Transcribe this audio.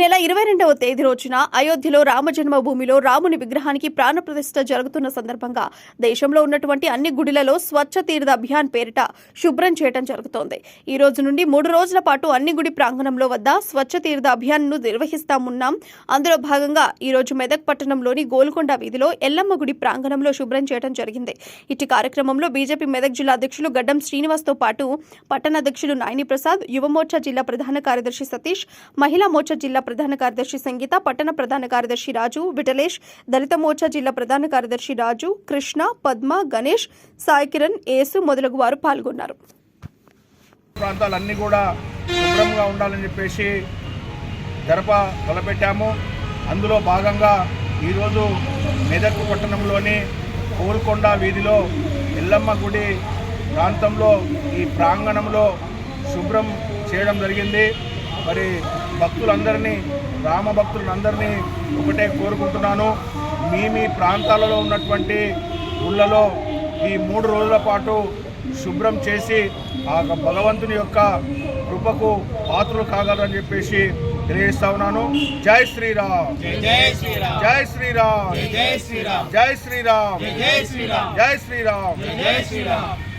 నెల ఇరవై రెండవ తేదీ రోజున అయోధ్యలో రామజన్మభూమిలో రాముని విగ్రహానికి ప్రాణప్రతిష్ఠ జరుగుతున్న సందర్భంగా దేశంలో ఉన్నటువంటి అన్ని గుడిలలో స్వచ్ఛ తీర్థ అభియాన్ పేరిట శుభ్రం చేయడం జరుగుతోంది. ఈ రోజు నుండి మూడు రోజుల పాటు అన్ని గుడి ప్రాంగణంలో వద్ద స్వచ్ఛ తీర్థ అభియాన్ను నిర్వహిస్తామున్నాం. అందులో భాగంగా ఈ రోజు మెదక్ పట్టణంలోని గోల్కొండ వీధిలో ఎల్లమ్మ గుడి ప్రాంగణంలో శుభ్రం చేయడం జరిగింది. ఇటు కార్యక్రమంలో బీజేపీ మెదక్ జిల్లా అధ్యక్షులు గడ్డం శ్రీనివాస్తో పాటు పట్టణ అధ్యక్షులు నాయని ప్రసాద్ యువమోర్చా జిల్లా ప్రధాన కార్యదర్శి సతీష్ మహిళా మోర్చా జిల్లా ప్రధాన కార్యదర్శి సంగీత పట్టణ ప్రధాన కార్యదర్శి రాజు విటలేష్ దళిత మోర్చా జిల్లా ప్రధాన కార్యదర్శి రాజు కృష్ణ పద్మ గణేష్ సాయి కిరణ్ ఏసు మొదలగు వారు పాల్గొన్నారు. ప్రాంతాలన్నీ కూడా శుభ్రంగా ఉండాలని చెప్పేసి జరప తలపెట్టాము. అందులో భాగంగా ఈరోజు మెదక్ పట్టణంలోని కోల్కొండ వీధిలో ఎల్లమ్మ గుడి ప్రాంతంలో ఈ ప్రాంగణంలో శుభ్రం చేయడం జరిగింది. మరి భక్తులందరినీ రామ భక్తులందరినీ ఒకటే కోరుకుంటున్నాను. మీ మీ ప్రాంతాలలో ఉన్నటువంటి ఊళ్ళలో ఈ మూడు రోజుల పాటు శుభ్రం చేసి ఆ భగవంతుని యొక్క కృపకు పాత్రలు కాగలని చెప్పేసి తెలియజేస్తా ఉన్నాను. జై శ్రీరామ్. జై శ్రీరామ్. జై శ్రీరామ్. జై శ్రీరామ్. జై శ్రీరామ్. జై శ్రీరామ్. జై శ్రీరామ్.